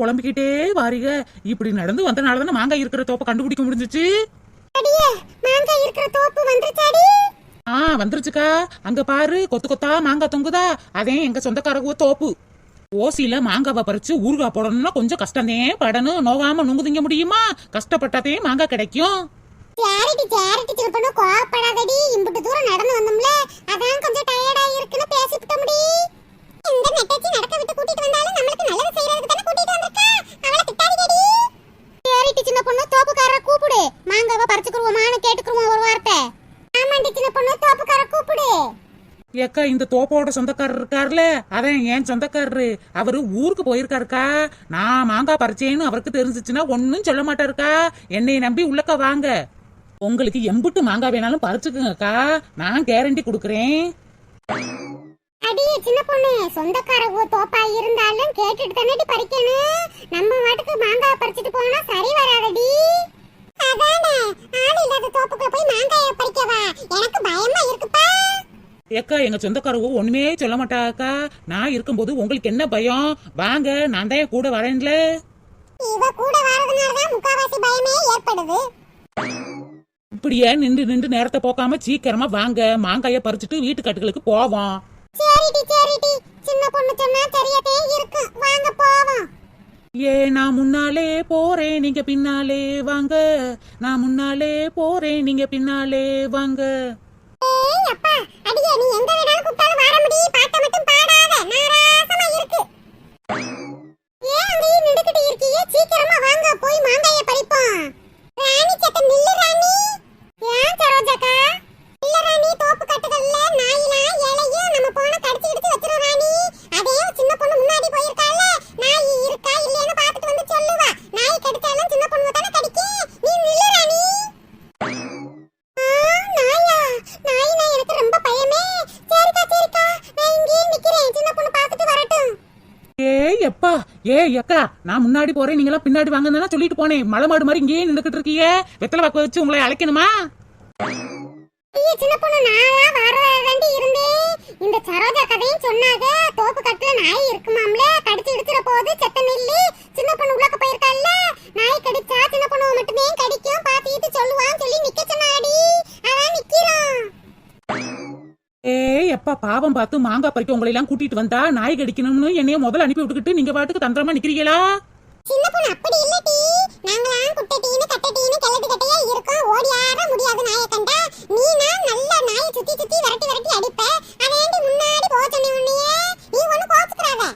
புலம்பிக்கிட்டே வாரீங்க. இப்படி நடந்து வந்தனால தானே மாங்காய் இருக்கிற தோப்பை கண்டுபிடிக்க முடிஞ்சுச்சு? ஆ வந்துருச்சுக்கா. அங்க பாரு கொத்து கொத்தா மாங்காய் தொங்குதா? அதே எங்க சொந்தக்காரங்க தோப்பு. ஓசியில மாங்காவை பறிச்சு ஊறுகாய் போடணும்னா கொஞ்சம் கஷ்டமே படணும். நோகாம நுங்கு திங்க முடியுமா? கஷ்டப்பட்டாதே மாங்காய் கிடைக்கும். சேரிட்டி சேரிட்டி பொண்ணு கோவப்படாதடி. இம்புட்டு தூரம் நடந்து வந்தோம்ல. அதான் கொஞ்சம் டயர்டா இருக்குன்னு பேசிவிட்ட முடி ஏக்கா இந்த தோப்போட சொந்தக்காரர் இருக்காருல? அதான் என் சொந்தக்காரரு. அவரு ஊருக்கு போயிருக்காருக்கா? நான் மாங்காய் பறிச்சேன்னு அவருக்கு தெரிஞ்சிச்சுன்னா ஒன்னும் சொல்ல மாட்டாருக்கா? என்னை நம்பி உள்ளக்க வாங்க. உங்களுக்கு எம்புட்டு மாங்காய் வேணாலும் பறிச்சுக்குங்கக்கா. நான் கேரண்டி கொடுக்குறேன். அடி சின்ன பொண்ணு சொந்தக்கார ஊ தோப்பா இருந்தாலும் கேட்டுட்டு தானடி பறிக்கணும். நம்ம வாட்டுக்கு மாங்காய் பறிச்சுட்டு போனா சரி வராதடி. அதானே ஆள் இல்லாத தோப்புக்குள்ள போய் மாங்காய பறிக்கவா? எனக்கு பயமா இருக்குப்பா. ஏக்கா எங்க சொந்தக்காரவங்க ஒண்ணுமே சொல்ல மாட்டாக்கா. நான் இருக்கும்போது உங்களுக்கு என்ன பயம்? வாங்க நான் தான் கூட வரேன்ல. இவ கூட வரதுனால தான் முக்காவாசி பயமே ஏற்படுது. இப்படியே நின்று நின்று நேரத்தை போக்காம சீக்கிரமா வாங்க. மாங்காய பறிச்சுட்டு வீட்டு கட்டுகளுக்கு போவோம். சரிடி சரிடி. சின்ன பொண்ணு சொன்னா சரியாதே இருக்கு. வாங்க போவோம். ஏ நான் முன்னாலே போறேன் நீங்க பின்னாலே வாங்க. நான் முன்னாலே போறேன் நீங்க பின்னாலே வாங்க. ஏய் அப்பா அடியே அக்கா நான் முன்னாடி போறேன் நீங்களாம் பின்னாடி வாங்கன்னு தானே சொல்லிட்டு போனேன். மலை மாடு மாதிரி இங்கேயே நின்றுக்கிட்டு இருக்கீங்க வெத்தலை வாக்கு வச்சு உங்களை அழைக்கணுமா? சின்ன பொண்ணு நான்லாம் வரதாண்டி இருந்தேன். இந்த சரோஜா கதையும் சொன்னாங்க தோப்பு கட்டுல நாய் இருக்குமாம்ல? கடிச்சு இடிச்சிட போகுது செத்த நெல்லி சின்ன பொண்ணு உள்ளக்க நாய் கடிச்சா சின்ன பொண்ணு மட்டுமே கடிக்கும். பாத்திட்டு சொல்லுவான்னு சொல்லி நிக்க சொன்னாடி. அதான் நிக்கிறோம். ஏய் எப்பா பாவம் பார்த்து மாங்காய் பறிக்க உங்களை எல்லாம் கூட்டிட்டு வந்தா? நாய் கடிக்கணும்னு என்னைய முதல்ல அனுப்பி விட்டுக்கிட்டு நீங்க பாட்டுக்கு தந்திரமா நிக்கிறீங்களா? சின்ன பொண்ணு அப்படி இல்லடி நாங்களாம் குட்டட்டீன்னு கட்டட்டீன்னு கிளட்டு கட்டையா இருக்கோம். ஓடி ஆட முடியாது நாயை கண்டா. நீனா நல்ல நாயை சுத்தி சுத்தி விரட்டி விரட்டி அடிப்ப. அதேண்டி முன்னாடி போக சொன்ன உன்னையே? நீ ஒண்ணு கோச்சுக்கிறாத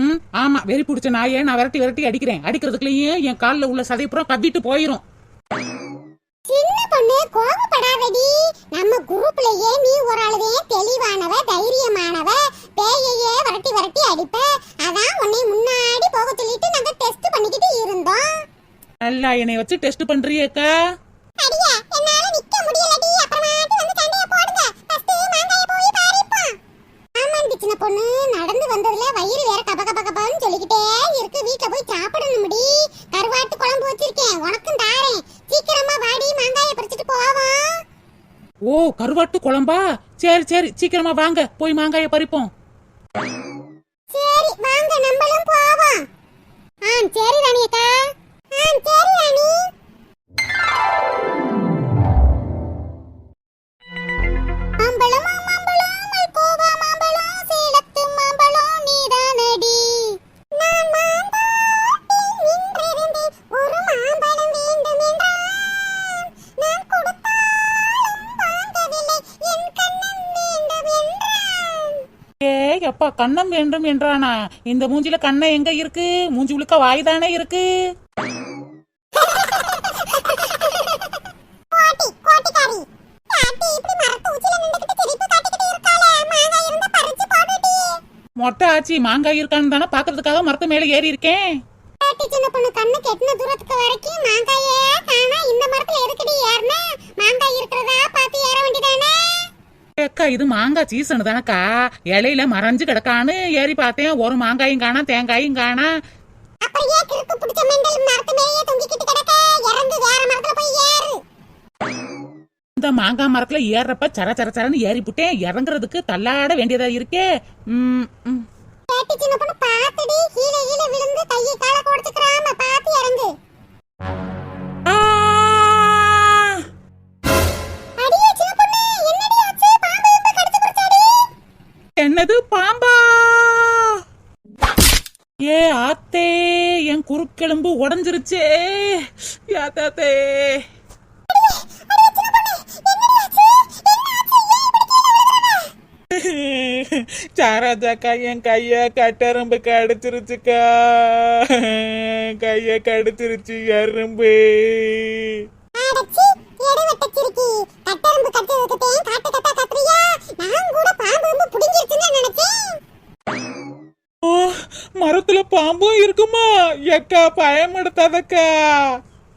ம் ஆமா வெறி பிடிச்ச நாயை நான் விரட்டி விரட்டி அடிக்கிறேன். அடிக்கிறதுக்குள்ளேயே என் கால்ல உள்ள சதைப்புறம் கவ்விட்டு போயிரும். சின்ன பொண்ணு கோபப்படாதடி நம்ம குரூப்லயே நீ ஒரு ஆளுவே தெளிவானவ தைரியமானவ பேயையே விரட்டி விரட்டி அடிப்ப அதான் உன்னை முன்னாடி போக சொல்லிட்டு நாங்க டெஸ்ட் பண்ணிக்கிட்டு இருந்தோம் நல்லா என்னை வச்சு டெஸ்ட் பண்றியேக்கா? பொண்ணு. நடந்து வந்ததுல வயிறு வேற கப கப கபன்னு சொல்லிக்கிட்டே இருக்கு. போய் சாப்பிடணும் முடி. கருவாட்டு குழம்பு வச்சிருக்கேன். உனக்கும் தாரேன். சீக்கிரமா வாடி மாங்காய பறிச்சுட்டு போவோம் ஓ கருவாட்டு குழம்பா? சரி சரி. சீக்கிரமா வாங்க. போய் மாங்காய பறிப்போம். அப்பா கண்ணம் வேண்டும் என்றானா? இந்த மூஞ்சில கண்ணம் எங்க இருக்கு? மூஞ்சி உழுக்க வாய் தானே இருக்கு? மொட்டை ஆச்சி மாங்காய் இருக்கான்னு தானே பாக்குறதுக்காக மரத்து மேல ஏறி இருக்கேன். சின்ன பொண்ணு கண்ணு கெட்டின தூரத்துக்கு வரைக்கும் மாங்காயே காணா. இந்த மரத்துல எதுக்குடி ஏறினா மாங்காய் இருக்கிறதா பார்த்து ஏற வேண்டியதானே அக்கா இது மாங்காய் சீசன் தானக்கா இலையில மறைஞ்சு கிடக்கான்னு ஏறி பார்த்தேன். ஒரு மாங்காயும் காணா தேங்காயும் காணா. இந்த மாங்காய் மரத்துல ஏறப்ப சர சர சரன்னு ஏறி புட்டேன். இறங்குறதுக்கு தள்ளாட வேண்டியதா இருக்கே. ம், ம். காட்டி சின்ன பொண்ணு பார்த்து பாத்துடி கீழே கீழே விழுந்து கையை கால கொடுத்துக்கறாம பாத்து இறங்கு. என்னது பாம்பா? ஏ ஆத்தே என் குறுக்கெலும்பு உடஞ்சிருச்சே. யாத்தாத்தே சாராஜாக்கா என் கைய கட்டெரும்பு கடிச்சிருச்சுக்கா கைய கடிச்சிருச்சு எறும்பு. அடச்சி கட்டெரும்பு கடிச்சதுக்கு நான் கூட பாம்பு வந்து புடிங்கிருச்சுன்னு நினைச்சேன். ஓ மரத்துல பாம்பும் இருக்குமா? எக்கா பயமெடுத்தாதக்கா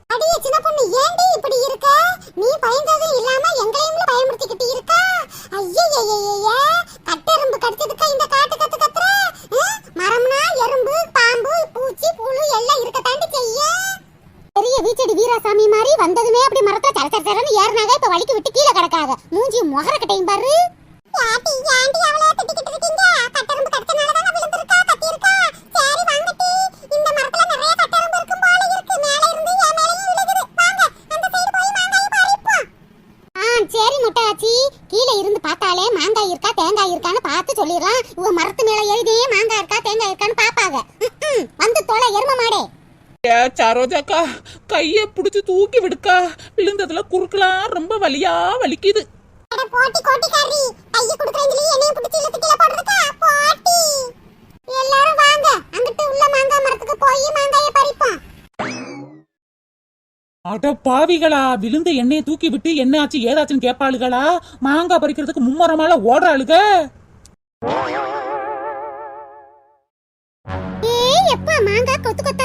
அடியே சின்ன பொண்ணு இப்படி இருக்க? நீ பயந்ததும் இல்லாம எங்களையும் பயமுறுத்திக்கிட்டு இருக்க? ஐயய்யய்யய்ய கட்டெரும்பு கடிச்சதுக்கு இந்த காட்டு கத்து கத்துற? மரம்னா எறும்பு பாம்பு பூச்சி புழு எல்லாம் இருக்கத்தாண்டி செய்யும் பெரிய வீச்சடி வீராசாமி மாதிரி வந்ததுமே அப்படி மரத்தை தர தர தரன்னு ஏறினாக இப்ப வலிக்கு விட்டு கீழே கிடக்காத. மூஞ்சி முகர கட்டையும் பாரு. ஏ சரோஜாக்கா கைய பிடிச்சு தூக்கி விடுக்கா. விழுந்ததுல குறுக்கலாம் ரொம்ப வலியா வலிக்குது. எல்லாரும் வாங்க. அங்கிட்டு உள்ள மாங்காய் மரத்துக்கு போய் மாங்காயை பறிப்போம். அட பாவிகளா விழுந்த எண்ணெயை தூக்கி விட்டு என்ன ஆச்சு ஏதாச்சுன்னு கேப்பாளுகளா? மாங்காய் பறிக்கிறதுக்கு மும்மரமால ஓடுறாளுக. மாங்காய் கொத்து கொத்தால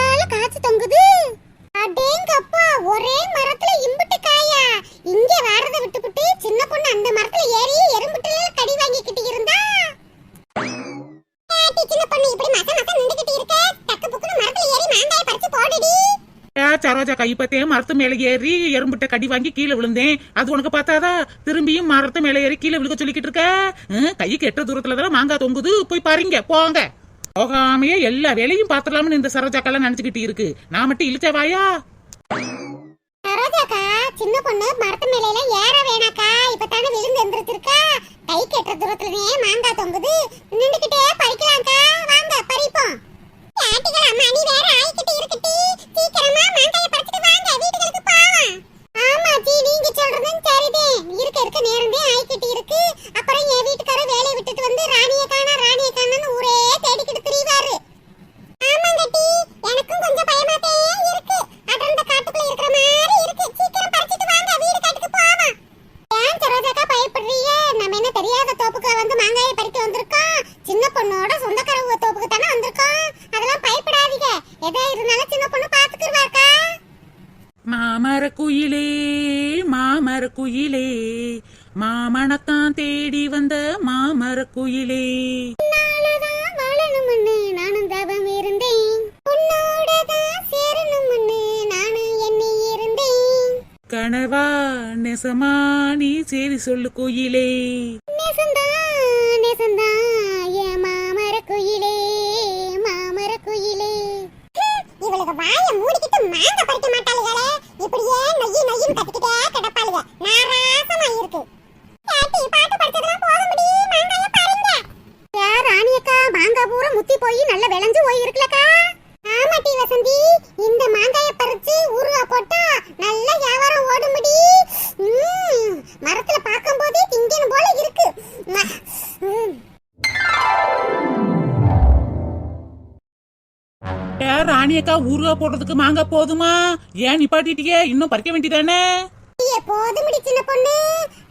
மரத்து மேலே ஏறி எறும்புட்ட கடி வாங்கி கீழே விழுந்தேன். அது உனக்கு பார்த்தாதா? திரும்பியும் மரத்து மேலே ஏறி கீழே விழுக சொல்லிக்கிட்டு இருக்க? ஹம், கைக்கு எட்ட தூரத்துல தானே மாங்காய் தொங்குது? போய் பாருங்க போங்க. போகாமையே எல்லா வேலையும் பாத்துடலாம்னு இந்த சரோஜாக்கெல்லாம் நினைச்சுக்கிட்டு இருக்கு. நான் மட்டும் இழுச்சவாயா? சரோஜாக்கா சின்ன பொண்ணு மரத்து மேலையில ஏற வேணாக்கா. இப்பதானே விழுந்து எந்திரிச்சிருக்கா. கை கெட்ட தூரத்துலயே மாங்காய் தொங்குது. நின்றுக்கிட்டு பறிக்கலாம்க்கா வாங்க பறிப்போம் ஆட்டிகள் அம்மா நீ வேற ஆயிக்கிட்டு இருக்கட்டி சீக்கிரமா மாங்காயை பறிச்சிட்டு வாங்க வீட்டுகளுக்கு போவோம் ஆமா ஜி நீங்க சொல்றதும் சரிதான் இருக்க இருக்க நேரமே ஆயிக்கிட்டு இருக்கு அப்புறம் என் வீட்டுக்காரர் வேலையை விட்டுட்டு வந்து ராணியை காணா ராணியை காணான்னு ஊரே தேடிக்கிட்டு திரிவாரு ஆமாங்கட்டி எனக்கும் கொஞ்சம் பயமாத்தே இருக்கு அடர்ந்த காட்டுக்குள்ள இருக்கிற மாதிரி இருக்கு சீக்கிரம் பறிச்சிட்டு வாங்க வீடு காட்டுக்கு போவோம் ஏன் சரோஜாக்கா பயப்படுறீங்க நம்ம என்ன தெரியாத தோப்புக்கு வந்து மாங்காயை பறிக்க வந்திருக்கோம் சின்ன பொண்ணோட சொந்தக்காரவ தோப்புக்கு தானே வந்திருக்கோம் அதெல்லாம் பயப்படாதீங்க எதா இருந்தாலும் சின்ன பொண்ணு பாத்துக்கிருவாக்கா மாமர குயிலே மாமர குயிலே. மாமணத்தான் தேடி வந்த மாமர குயிலே. கனவா நெசமா நீ சரி சொல்லு குயிலே. நெசந்தான் நெசந்தான் என் மாமர குயிலே மாமர குயிலே. இவளுக்கு வாய மூடிக்கிட்டு மாங்க பறிக்க மாட்டாளுகளே. இப்படியே நொய்யி நொய்யும் கத்திக்கிட்டே ராணியக்கா ஊறுகா போடுறதுக்கு மாங்காய் போதுமா? ஏன் நிப்பாட்டிட்டியே? இன்னும் பறிக்க வேண்டியதானே? ஐயே, போதுமிடி சின்ன பொண்ணு.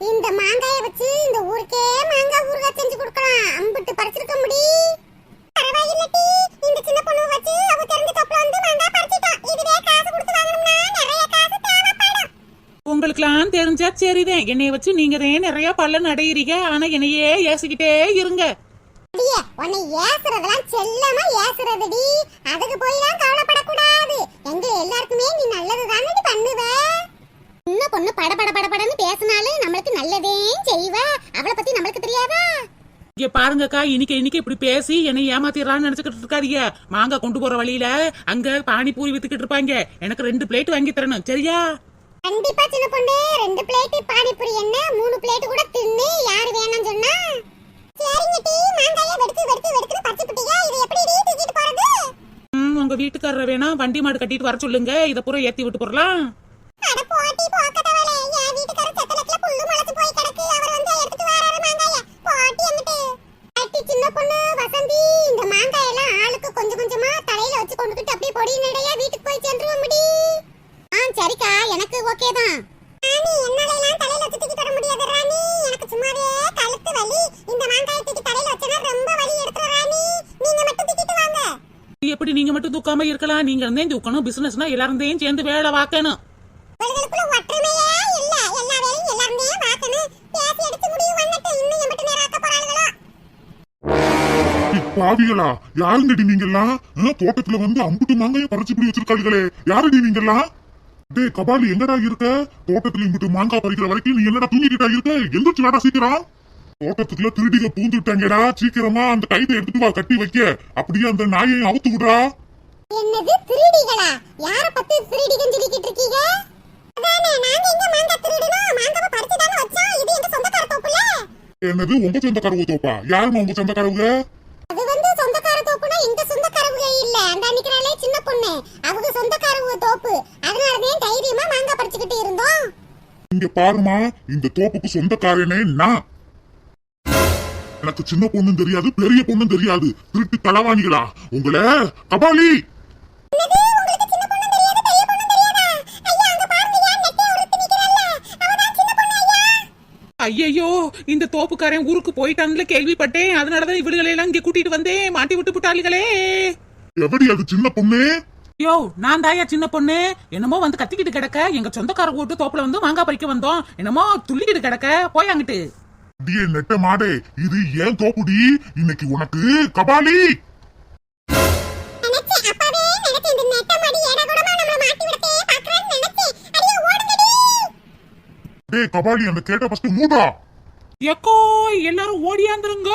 இந்த மாங்காய வச்சு இந்த ஊருக்கே மாங்காய் ஊறுகாய் செஞ்சு கொடுக்கலாம். அம்பிட்டு பறிச்சிருக்க முடி. பரவாயில்லட்டி. இந்த சின்ன பொண்ணு வச்சு அவ தெரிஞ்ச தப்புல வந்து மாங்காய் பறிச்சிட்டோம் இதுவே காசு கொடுத்து வாங்கணும்னா நிறைய காசு தேவைப்படும். உங்களுக்குலாம் தெரிஞ்சா சரிதான். என்னைய வச்சு நீங்க நிறைய பல்லன் அடையிறீங்க ஆனா என்னையே ஏசிக்கிட்டே இருங்க. அடியே உன்னை ஏசுறதெல்லாம் செல்லமா ஏசுறதுடி. அதுக்கு போய்லாம் கவலைப்படக்கூடாது. எங்க எல்லாருக்குமே நீ நல்லது தானே பண்ணுவ? சின்ன பொண்ணு பட பட பட படன்னு பேசினாலும் நம்மளுக்கு நல்லதே செய்வா. அவளை பத்தி நம்மளுக்கு தெரியாதா? இங்க பாருங்கக்கா இன்னைக்கு இன்னைக்கு இப்படி பேசி என்னை ஏமாத்திடலாம்னு நினைச்சுக்கிட்டு இருக்காதீங்க. மாங்காய் கொண்டு போற வழியில அங்க பானிபூரி வித்துக்கிட்டு இருப்பாங்க. எனக்கு ரெண்டு பிளேட் வாங்கி தரணும் சரியா? கண்டிப்பா சின்ன பொண்ணு ரெண்டு பிளேட் பானிபூரி என்ன மூணு பிளேட் கூட தின்னு. யாரு வேணும்னு சொன்னா? உங்க வீட்டுக்காரரை வேணா வண்டி மாடு கட்டிட்டு வர சொல்லுங்க. இத பூரா ஏத்தி விட்டு போறலாம். சரிக்கா. எனக்கு ஓகே தான். ராணி என்னால எல்லாம் தலையில தூக்கிட்டு வர முடியாது ராணி எனக்கு சும்மாவே கழுத்து வலி. இந்த மாங்காயை தூக்கி தலையில வச்சனா ரொம்ப வலி எடுத்துரும் ராணி. நீங்க மட்டும் தூக்கிட்டு வாங்க. எப்படி நீங்க மட்டும் தூக்காம இருக்கலாம்? நீங்க இருந்தே தூக்கணும் பிசினஸ்னா எல்லாரும் சேர்ந்து வேலை ஏய், பாவிகளா யாருங்கடி நீங்கெல்லாம் தோட்டத்துல வந்து அம்புட்டு மாங்காய பறிச்சு பிடி வச்சிருக்காளுகளே. யாருடி நீங்கெல்லாம் டேய் கபாலி எங்கடா இருக்க? தோட்டத்துல இம்புட்டு மாங்காய் பறிக்கிற வரைக்கும் நீ என்னடா தூங்கிக்கிட்டா இருக்க? எந்திரிச்சு வாடா சீக்கிரம். தோட்டத்துக்குள்ள திருடிக பூந்துட்டாங்கடா. சீக்கிரமா அந்த கைதை எடுத்துட்டு வா கட்டி வைக்க. அப்படியே அந்த நாயையும் அவுத்து விடுறா. என்னது திருடிகளா? யார பத்தி திருடிகன்னு சொல்லிக்கிட்டு இருக்கீங்க? அதானே நாங்க எங்க மாங்காய் திருடணும்? மாங்காவை பறிச்சு தானே வச்சோம். இது எங்க சொந்தக்கார தோப்புல? என்னது உங்க சொந்தக்காரவு தோப்பா? யாருமா உங்க சொந்தக்காரவுக அது வந்து சொந்தக்கார தோப்புனா எங்க சொந்தக்காரவுக இல்ல. அந்த நிக்கிறாளே சின்ன பொண்ணு. அவங்க சொந்தக்காரவுக தோப்பு. அதனாலதான் தைரியமா மாங்காய் பறிச்சுக்கிட்டு இருந்தோம். இங்க பாருமா இந்த தோப்புக்கு சொந்தக்காரனே நான். எனக்கு சின்ன பொண்ணும் தெரியாது பெரிய பொண்ணும் தெரியாது. திருட்டு களவாணிகளா உங்களை கபாலி! என்னது? உங்களுக்கு சின்ன பொண்ணு தெரியாது பெரிய பொண்ணு தெரியாதா? ஐயா அங்க பாருங்க நெட்டை ஒருத்தி நிக்கிறாள்ல அவதான் சின்ன பொண்ணு ஐயா. ஐயையோ இந்த தோப்புக்காரன் ஊருக்கு போயிட்டான்ல கேள்விப்பட்டேன். அதனாலதான் இவளுகளை எல்லாம் இங்க கூட்டிட்டு வந்தேன். மாட்டி விட்டு புட்டாளிகளே. எப்படி அது சின்ன பொண்ணு? யோ நான் தாயா சின்ன பொண்ணு. என்னமோ வந்து கத்திக்கிட்டு கிடக்க. எங்க சொந்தக்கார வீட்டு தோப்புல வந்து மாங்காய் பறிக்க வந்தோம். என்னமோ துள்ளிக்கிட்டு கிடக்க. போய் அங்கிட்டு. டியே நெட்ட மாடே இது ஏன் தோப்புடி? இன்னைக்கு உனக்கு கபாலி! அடியே டேய் கபாலி அந்த கேட்ட ஃபர்ஸ்ட் மூடா. எக்கோ எல்லாரும் ஓடியாந்துருங்க.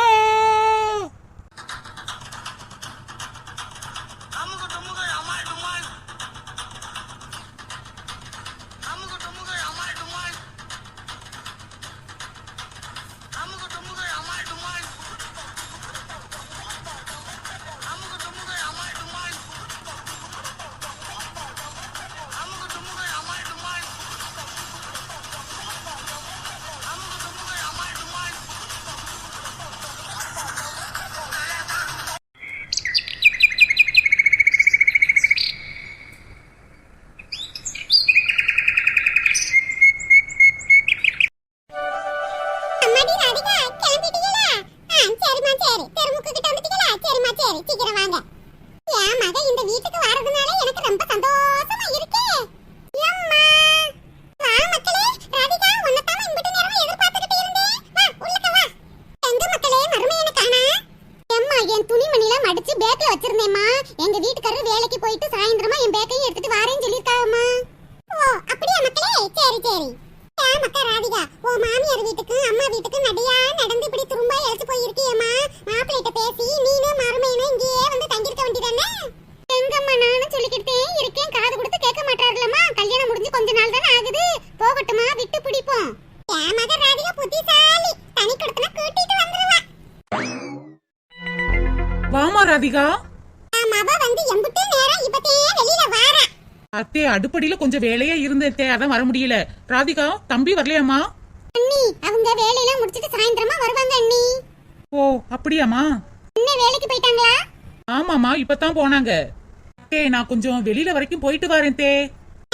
மாமியார் வீட்டுக்கு அம்மா வீட்டுக்கு நடையா நடந்து இப்படி திரும்ப இழைச்சு போயிருக்கியம்மா மாப்பிள்ளைகிட்ட பேசி நீனும் மருமையனும் இங்கேயே வந்து தங்கியிருக்க வேண்டியதானே? எங்கம்மா நானும் சொல்லிக்கிட்டே இருக்கேன். காது கொடுத்து கேட்க மாட்டாருலம்மா கல்யாணம் முடிஞ்சு கொஞ்ச நாள் தானே ஆகுது. போகட்டுமா விட்டு பிடிப்போம். என் மக ராதிகா புத்திசாலி. தனி கொடுத்தனா கூட்டிட்டு வந்துருவா. வாமா ராதிகா. மவ வந்து எம்புட்டு நேரம் இப்பத்தே வெளியில வாரா. அத்தே அடுப்படியில கொஞ்சம் வேலையா இருந்தேன் அதான் வர முடியல. ராதிகா தம்பி வரலையாமா அண்ணி அவங்க வேலையெல்லாம் முடிச்சிட்டு சாயந்தரமா வருவாங்க அண்ணி ஓ அப்படியாமா அண்ணே வேலைக்கு போயிட்டாங்களா? ஆமாமா இப்பதான் போனாங்க. அத்தே நான் கொஞ்சம் வெளியில வரைக்கும் போயிட்டு வரேன் தே.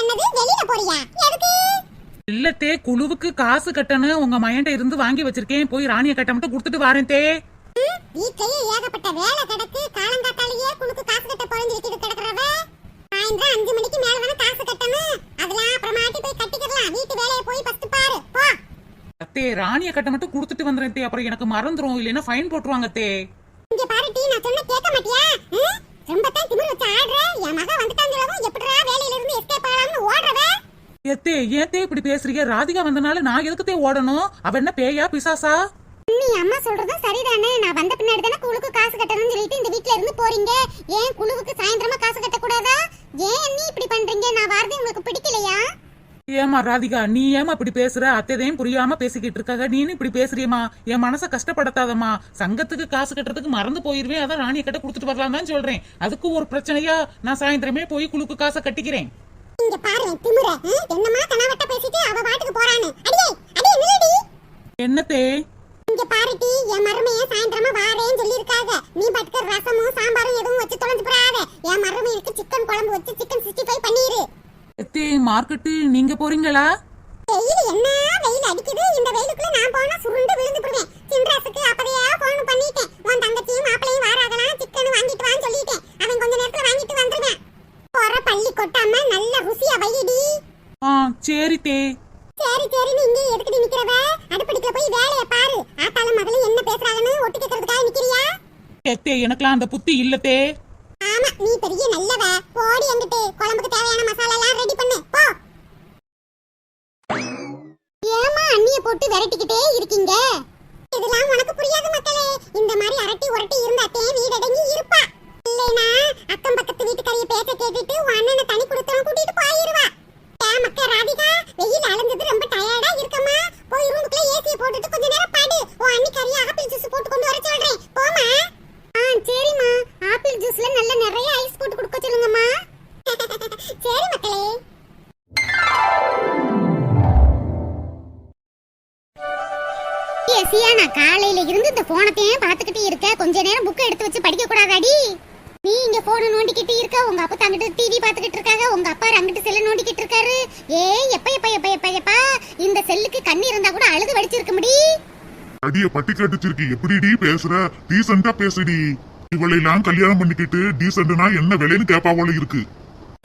என்னது வெளியில போறியா? எதுக்கு? இல்லத்தே குழுவுக்கு காசு கட்டணும் உங்க மயன்ட்ட இருந்து வாங்கி வச்சிருக்கேன். போய் ராணிய கட்ட மட்டும் கொடுத்துட்டு வரேன் தே. வீட்லயே ஏகப்பட்ட வேலை கிடக்கு. காலங்காத்தாலேயே குழுக்கு காசு கட்ட பொழஞ்சிருக்குது கிடக்குறவ. சாயந்தரம் அஞ்சு மணிக்கு மேல தானே காசு கட்டணும். அதெல்லாம் அப்புறமாட்டி போய் கட்டிக்கலாம் வீட்டு வேலையை போய் ஃபர்ஸ்ட் பாரு. போ. அத்தே ராணிய கட்ட மட்டும் கொடுத்துட்டு வந்துறேன் தே அப்புறம் எனக்கு மறந்துரும். இல்லைன்னா ஃபைன் போட்டுருவாங்க தே இங்க பாரு டீ நான் சொன்ன கேட்க மாட்டியா? ரொம்ப தான் திமிர் வச்சு ஆடுற. என் மக வந்துட்டாங்கிறவும் எப்படிடா வேலையில இருந்து எஸ்கேப் ஆகலாம்னு ஓடுறவ? ஏத்தே ஏத்தே இப்படி பேசுறீங்க? ராதிகா வந்தனால நான் எதுக்குத்தே ஓடணும்? அவ என்ன பேயா பிசாசா? நீ அம்மா சொல்றதும் சரிதானே. நான் வந்த பின்னாடி தானே குழுக்கு காசு கட்டணும்னு சொல்லிட்டு இந்த வீட்ல இருந்து போறீங்க. ஏன் குழுவுக்கு சாயந்தரமா காசு கட்ட கூடாதா ஏன் நீ இப்படி பண்றீங்க? நான் வரது உங்களுக்கு பிடிக்கலையா? ஏமா ராதிகா நீ ஏமா இப்படி பேசுற? அத்தைதையும் புரியாம பேசிக்கிட்டு இருக்காங்க நீனு இப்படி பேசுறியம்மா. என் மனச கஷ்டப்படுத்தாதம்மா. சங்கத்துக்கு காசு கட்டுறதுக்கு மறந்து போயிருவேன் அதான் ராணியை கட்ட கொடுத்துட்டு வரலாம் தான் சொல்றேன். அதுக்கு ஒரு பிரச்சனையா நான் சாயந்தரமே போய் குழுக்கு காசை கட்டிக்கிறேன். இங்க பாரு திமுற? என்னமா கனவட்ட பேசிட்டு அவ பாட்டுக்கு போறானு அடியே அடியே நில்லடி. என்னத்தே? இங்க பாருடி என் மருமைய சாயந்தரமா வாரேன்னு சொல்லியிருக்காங்க நீ பட்டுக்க ரசமும் சாம்பாரும் எதுவும் வச்சு தொலைஞ்சு போறாத. என் மருமைக்கு சிக்கன் குழம்பு வச்சு சிக்கன் சிக்ஸ்டி ஃபைவ் பண்ணிரு எத்தே மார்க்கெட்டு நீங்க போறீங்களா? வெயில் என்ன வெயில் அடிக்குது? இந்த வெயிலுக்குள்ள நான் போனா சுருண்டு விழுந்து போடுவேன். சின்ராசுக்கு அப்பதையா போன் பண்ணிட்டேன். உன் தங்கச்சியும் மாப்பிளையும் வாராகலாம் சிக்கன் வாங்கிட்டு வான்னு சொல்லிட்டேன். அவன் கொஞ்ச நேரத்துல வாங்கிட்டு வந்துருவேன். போற பள்ளி கொட்டாம நல்ல ருசியா வையடி. ஆ சரி தே. சரி சரி நீ இங்கே எதுக்கடி நிக்கிறவ. அடுப்படிக்கல போய் வேலைய பாரு. ஆத்தாலும் மகளும் என்ன பேசுறாங்கன்னு ஒட்டு கேட்கறதுக்காக நிக்கிறியா? எத்தே அந்த புத்தி இல்லத்தே நீ பெரிய நல்லவ. போடி வந்துட்டு குழம்புக்கு தேவையான மசாலா எல்லாம் ரெடி பண்ணு. போ. ஏமா அண்ணிய போட்டு விரட்டிக்கிட்டே இருக்கீங்க? இதெல்லாம் உனக்கு புரியாது மக்களே. இந்த மாதிரி அரட்டி உரட்டி இருந்தாத்தே வீடடங்கி இருப்பா. இல்லைனா அக்கம் பக்கத்து வீட்டுக்காரிய பேச கேட்டுட்டு உன் அண்ணனை தனி கொடுத்தவன் கூட்டிட்டு போயிருவா. ஏன் மக்கா ராதிகா வெயில் அலைஞ்சது ரொம்ப டயர்டா இருக்கமா போய் ரூமுக்குள்ள ஏசியை போட்டுட்டு கொஞ்ச நேரம் பாடு. உன் அண்ணி கறியா ஆப்பிள் ஜூஸ் போட்டு கொண்டு வர சொல்றேன். போமா சரிம்மா. ஆப்பிள் ஜூஸ்ல நல்ல நிறைய ஐஸ் போட்டு கொடுக்க சொல்லுங்கம்மா. சரி மக்களே. சியானா காலையில இருந்து இந்த போனத்தையும் பார்த்துக்கிட்டே இருக்க. கொஞ்ச நேரம் புக்கை எடுத்து வச்சு படிக்க கூடாதாடி? நீ இங்க போன நோண்டிக்கிட்டு இருக்க. உங்க அப்பா தங்கிட்டு டிவி பார்த்துக்கிட்டு இருக்காங்க. உங்க அப்பா அங்கிட்டு செல்ல நோண்டிக்கிட்டு இருக்காரு. ஏய் எப்ப எப்ப எப்ப எப்ப எப்பா? இந்த செல்லுக்கு கண்ணி இருந்தா கூட அழுது வடிச்சிருக்க முடி அடிய பட்டி கட்டுச்சிருக்கி. எப்படிடி பேசுற? டீசெண்டா பேசுடி. இவளை எல்லாம் கல்யாணம் பண்ணிக்கிட்டு டீசென்ட்னா என்ன விலைன்னு கேப்பா போல இருக்கு.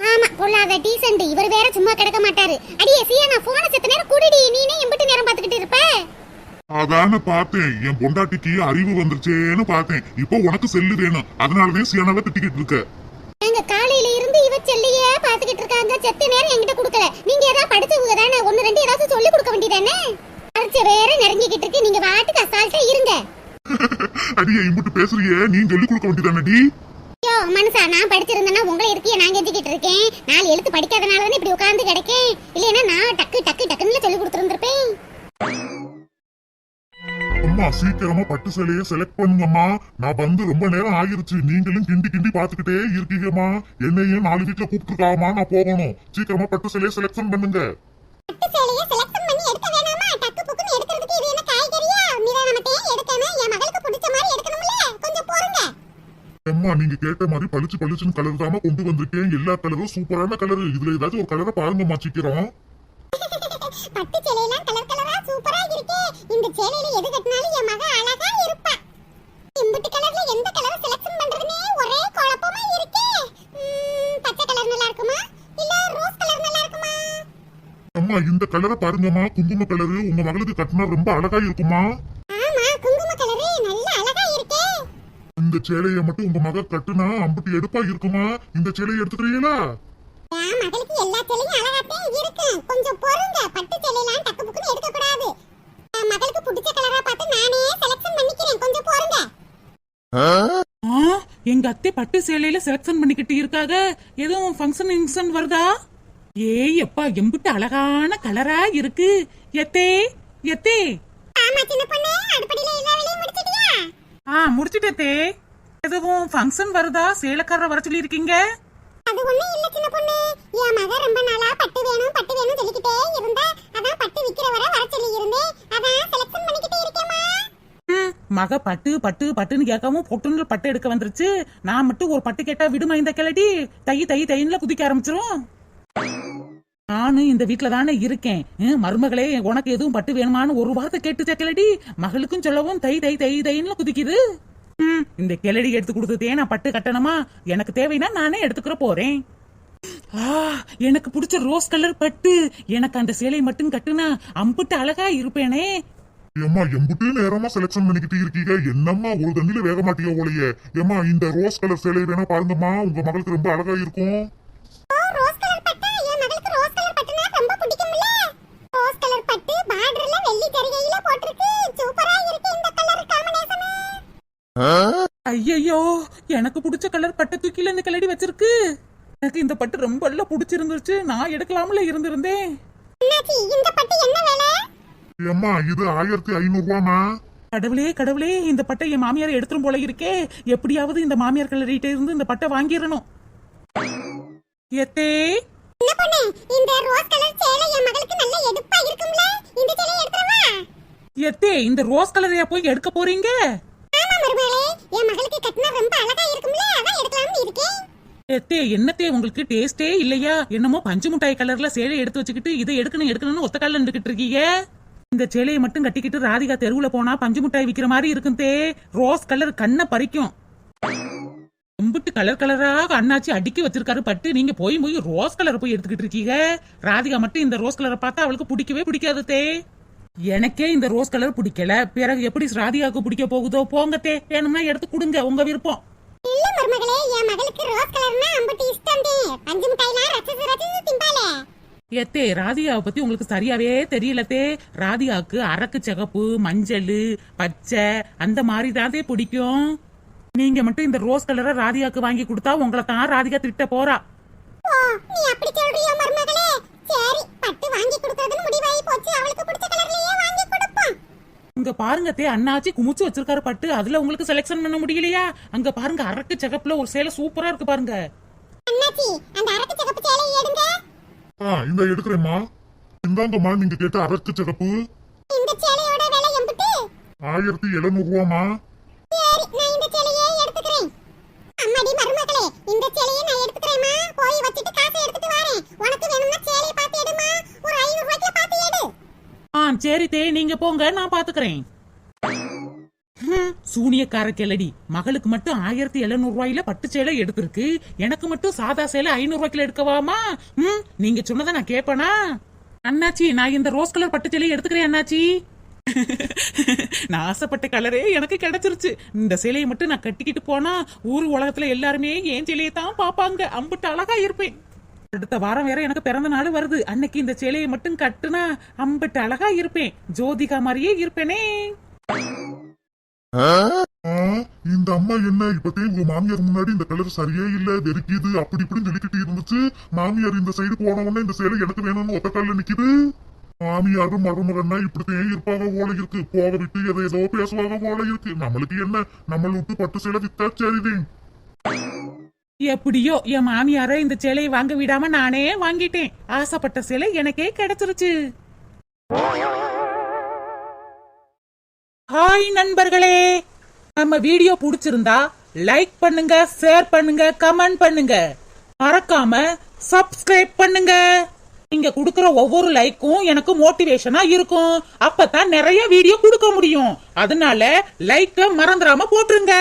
ஆமா பொல்லாத டீசென்ட் இவர் வேற சும்மா கிடக்க மாட்டாரு. அடியே சியா நான் போன செத்த நேரம் குடிடி. நீனே எம்பிட்டு நேரம் பார்த்துக்கிட்டு இருப்ப. அதான பார்த்தேன். என் பொண்டாட்டிக்கு அறிவு வந்துருச்சேன்னு பார்த்தேன். இப்போ உனக்கு செல்லு வேணும். அதனாலதான் சியானாவை திட்டிக்கிட்டு இருக்க. எங்க காலையில இருந்து இவ செல்லையே பாத்துக்கிட்டு இருக்காங்க. செத்த நேரம் என்கிட்ட கொடுக்கல. நீங்க ஏதாவது படிச்சவங்க தானே? ஒன்னு ரெண்டு ஏதாவது சொல்லி கொடுக்க வேண்டியதானே வேற நெருங்கிக்கிட்டு இருக்கு நீங்க வாட்டுக்கு அசால்ட்டா இருங்க. அடியே இம்புட்டு பேசுறியே? நீ சொல்லி கொடுக்க வேண்டியதானடி ஐயோ மனுஷா நான் படிச்சிருந்தேன்னா உங்களை இருக்கிய நான் கெஞ்சிக்கிட்டு இருக்கேன்? நாலு எழுத்து படிக்காதனால தானே இப்படி உட்கார்ந்து கிடைக்கேன்? இல்லைன்னா நான் டக்கு டக்கு டக்குன்னு சொல்லி கொடுத்துருந்துருப்பேன். அம்மா சீக்கிரமா பட்டு சேலைய செலக்ட் பண்ணுங்கம்மா. நான் வந்து ரொம்ப நேரம் ஆகிருச்சு. நீங்களும் கிண்டி கிண்டி பாத்துக்கிட்டே இருக்கீங்கம்மா. என்னையும் நாலு வீட்டுல கூப்பிட்டுருக்காமா நான் போகணும். சீக்கிரமா பட்டு சேலைய செலக்ஷன் பண்ணுங்க பட்டு சேலைய செலக்ஷன் பண்ணி எடுக்க வேணாமா டக்கு புக்குன்னு எடுக்கிறதுக்கு இது என்ன காய்கறியா நிதானமத்தே எடுக்கணும் என் மகளுக்கு பிடிச்ச மாதிரி எடுக்கணும்ல கொஞ்சம் பொறுங்க அம்மா நீங்க கேட்ட மாதிரி பளிச்சு பளிச்சுன்னு கலர் தாமா கொண்டு வந்திருக்கேன். எல்லா கலரும் சூப்பரான கலர் இதுல ஏதாச்சும் ஒரு கலரை பாருங்கம்மா சீக்கிரம். பட்டு சேலையெல்லாம் கலர் கலரா சூப்பரா இருக்கே. இந்த சேலையில எது கட்டினாலும் என் மக அழகா இருப்பா. இம்புட்டு கலர்ல எந்த கலர் செலக்ஷன் பண்றதுனே ஒரே குழப்பமா இருக்கே. ம், பச்சை கலர் நல்லா இருக்குமா? இல்ல ரோஸ் கலர் நல்லா இருக்குமா? அம்மா இந்த கலரை பாருங்கம்மா குங்கும கலரு உங்க மகளுக்கு கட்டினா ரொம்ப அழகா இருக்குமா ஆமா குங்கும கலரு நல்ல அழகா இருக்கே இந்த சேலைய மட்டும் உங்க மக கட்டுனா அம்புட்டு எடுப்பா இருக்குமா? இந்த சேலையை எடுத்துக்கிறீங்களா? என் மகளுக்கு எல்லா சேலையும் அழகாத்தான் இருக்கு கொஞ்சம் பொறுங்க. பட்டு சேலையெல்லாம் டக்கு புக்குன்னு எடுக்க கூடாது என் மகளுக்கு பிடிச்ச கலரா பார்த்து நானே செலக்ஷன் பண்ணிக்கிறேன். கொஞ்சம் பொறுங்க. ஆ, எங்க அத்தை பட்டு சேலையில செலக்ஷன் பண்ணிக்கிட்டு இருக்காங்க எதுவும் ஃபங்க்ஷன் இங்க்ஷன் வருதா? ஏய் எப்பா எம்பிட்டு அழகான கலரா இருக்கு. எத்தே எத்தே. ஆமா சின்ன பொண்ணு. முடிச்சிட்டியா ஆ முடிச்சிட்டே எதுவும் ஃபங்க்ஷன் வருதா? சேலக்காரரை வர சொல்லி இருக்கீங்க அது ஒண்ணும் இல்ல சின்ன பொண்ணு. என் மக ரொம்ப நாளா பட்டு வேணும் பட்டு வேணும் சொல்லிக்கிட்டே இருந்தா அதான் பட்டு விக்கிற வரை வர சொல்லி இருந்தேன் அதான் செலக்ஷன் பண்ணிக்கிட்டே இருக்கேம்மா. ம், மக பட்டு பட்டு பட்டுன்னு கேட்காம பொட்டுன்னு பட்டு எடுக்க வந்துருச்சு. நான் மட்டும் ஒரு பட்டு கேட்டா விடுமா இந்த கிளடி தை தை தைன்ல குதிக்க ஆரம்பிச்சிரும். நானும் இந்த வீட்ல தானே இருக்கேன். மருமகளே உனக்கு எதுவும் பட்டு வேணுமான்னு ஒரு வார்த்தை கேட்டு கிளடி மகளுக்கும் சொல்லவும் தை தை தை தைன்ல குதிக்குது. இந்த கிளடி எடுத்து கொடுத்ததே நான் பட்டு கட்டணுமா? எனக்கு தேவைன்னா நானே எடுத்துக்கிற போறேன். ஆ எனக்கு பிடிச்ச ரோஸ் கலர் பட்டு. எனக்கு அந்த சேலை மட்டும் கட்டுனா அம்புட்டு அழகா இருப்பேனே. ஏம்மா எம்புட்டு நேரமா செலக்ஷன் பண்ணிக்கிட்டு இருக்கீங்க. என்னம்மா ஒரு தண்ணில வேக மாட்டீங்க போலயே. ஏம்மா இந்த ரோஸ் கலர் சேலை வேணா பாருங்கம்மா. உங்க மகளுக்கு ரொம்ப அழகா இருக்கும். வெள்ளி கரிகையில போட்டிருக்கு. சூப்பரா இருக்கு இந்த ஐயையோ எனக்கு பிடிச்ச கலர் பட்டை தூக்கில இந்த கிளடி வச்சிருக்கு. எனக்கு இந்த பட்டு ரொம்ப எல்லாம் பிடிச்சிருந்துச்சு நான் எடுக்கலாம்ல இருந்திருந்தேன். அண்ணாச்சி இந்த பட்டு என்ன வேலை? ஏம்மா இது ஆயிரத்தி ஐநூறு ரூபாமா கடவுளே கடவுளே இந்த பட்டை என் மாமியார் எடுத்துரும் போல இருக்கே. எப்படியாவது இந்த மாமியார் கலரிட்ட இருந்து இந்த பட்டை வாங்கிடணும். எத்தே? என்ன பொண்ணு இந்த ரோஸ் எத்தே இந்த ரோஸ் கலரையா போய் எடுக்க போறீங்க? ஆமா மருமகளே என் மகளுக்கு கட்டினா ரொம்ப அழகா இருக்கும்ல அதான் எடுக்கலாம்னு இருக்கேன். எத்தே என்னத்தே உங்களுக்கு டேஸ்டே இல்லையா? என்னமோ பஞ்சு மிட்டாய் கலர்ல சேலை எடுத்து வச்சுக்கிட்டு இதை எடுக்கணும் எடுக்கணும்னு ஒத்த கால்ல நின்றுகிட்டு இருக்கீங்க? இந்த சேலையை மட்டும் கட்டிக்கிட்டு ராதிகா தெருவுல போனா பஞ்சு மிட்டாய் விக்கிற மாதிரி இருக்கும் தே. ரோஸ் கலர் கண்ணை பறிக்கும். கும்பிட்டு கலர் கலராக அண்ணாச்சி அடுக்கி வச்சிருக்காரு பட்டு. நீங்க போய் போய் ரோஸ் கலர் போய் எடுத்துக்கிட்டு இருக்கீங்க. ராதிகா மட்டும் இந்த ரோஸ் கலரை பார்த்தா அவளுக்கு பிடிக்கவே பிடிக்காது தே. எனக்கே இந்த ரோஸ் கலர் பிடிக்கல. பிறகு எப்படி ராதிகாவுக்கு பிடிக்க போகுதோ போங்க தே வேணும்னா எடுத்து கொடுங்க உங்க விருப்பம். இல்ல மருமகளே என் மகளுக்கு ரோஸ் கலர்னா அம்பட்டு இஷ்டம் பஞ்சு மிட்டாய்லாம் ரசிச்சு ரசிச்சு திம்பாலே ஏத்தே ராதிகாவை பத்தி உங்களுக்கு சரியாவே தெரியலத்தே. ராதிகாவுக்கு அரக்கு சிகப்பு மஞ்சள் பச்சை அந்த மாதிரி தாதே பிடிக்கும். நீங்க மட்டும் இந்த ரோஸ் கலரை ராதிகாவுக்கு வாங்கி கொடுத்தா உங்களை தான் ராதிகா திட்ட போறா. நீ அப்படி சொல்றியோ மருமகளே? சரி பட்டு வாங்கி கொடுக்கறதுன்னு முடிவாகி போச்சு. அவளுக்கு பிடிச்ச கலர்லயே வாங்கி கொடுப்போம். இங்க பாருங்க தே அண்ணாச்சி குமிச்சு வச்சிருக்காரு பட்டு. அதுல உங்களுக்கு செலெக்ஷன் பண்ண முடியலையா? அங்க பாருங்க அரக்கு சிகப்புல ஒரு சேலை சூப்பரா இருக்கு பாருங்க. அண்ணாச்சி அந்த அரக்கு சிகப்பு சேலை எடுங்க. ஆ இந்த எடுக்கிறேம்மா. இந்தாங்கம்மா நீங்க கேட்ட அரக்கு சிகப்பு. இந்த சேலையோட விலை எம்பிட்டு? ஆயிரத்தி எழுநூறு ரூபாமா சரி நான் இந்த சேலையே எடுத்துக்கிறேன். அம்மாடி மருமகளே இந்த சேலையை நான் சரி தே நீங்க போங்க நான் பாத்துக்கிறேன். ஹம், சூனியக்கார கிளடி மகளுக்கு மட்டும் ஆயிரத்தி எழுநூறு ரூபாயில பட்டு சேலை எடுத்திருக்கு. எனக்கு மட்டும் சாதா சேலை ஐநூறு ரூபாய்க்குல எடுக்கவாமா? ம் நீங்க சொன்னதை நான் கேட்பனா அண்ணாச்சி நான் இந்த ரோஸ் கலர் பட்டு சேலையை எடுத்துக்கிறேன் அண்ணாச்சி. நான் ஆசைப்பட்ட கலரே எனக்கு கிடைச்சிருச்சு. இந்த சேலையை மட்டும் நான் கட்டிக்கிட்டு போனா ஊர் உலகத்துல எல்லாருமே என் சேலையை தான் பாப்பாங்க அம்புட்டு அழகா இருப்பேன். அடுத்த வாரம் வேற எனக்கு பிறந்த நாள் வருது. அன்னைக்கு இந்த சேலையை மட்டும் கட்டுனா அம்பட்டு அழகா இருப்பேன். ஜோதிகா மாதிரியே இருப்பேனே. இந்த அம்மா என்ன? இப்பத்தையும் உங்க மாமியார் முன்னாடி இந்த கலர் சரியே இல்ல வெறுக்கிது அப்படி இப்படின்னு சொல்லிக்கிட்டு இருந்துச்சு. மாமியார் இந்த சைடு போன உடனே இந்த சேலை எனக்கு வேணும்னு ஒத்த நிக்குது. மாமியாரும் மருமகன்னா இப்படித்தான் இருப்பாங்க போல இருக்கு. போக விட்டு எதை ஏதோ பேசுவாங்க போல இருக்கு. நம்மளுக்கு என்ன? நம்மள விட்டு பட்டு சேலை வித்தா சரிதேன் எப்படியோ என் மாமியார இந்த சேலையை வாங்க விடாம நானே வாங்கிட்டேன். ஆசைப்பட்ட சேலை எனக்கே கிடைச்சிருச்சு. ஹாய் நண்பர்களே. நம்ம வீடியோ பிடிச்சிருந்தா லைக் பண்ணுங்க ஷேர் பண்ணுங்க கமெண்ட் பண்ணுங்க. மறக்காம சப்ஸ்கிரைப் பண்ணுங்க. நீங்க கொடுக்கிற ஒவ்வொரு லைக்கும் எனக்கு மோட்டிவேஷனா இருக்கும். அப்பதான் நிறைய வீடியோ கொடுக்க முடியும். அதனால லைக்க மறந்துடாம போட்டுருங்க.